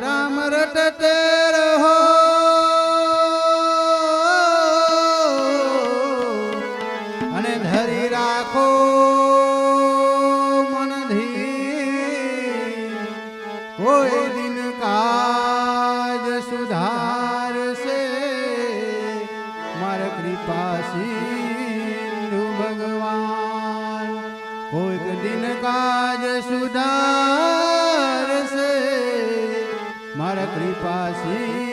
રામ રટતે રહો. અને ધરી રાખો મનથી કોઈ દિન કાજ સુધારશે. મારા કૃપા સિંધુ ભગવાન. કોઈક દિન કાજ સુધારશે કૃપા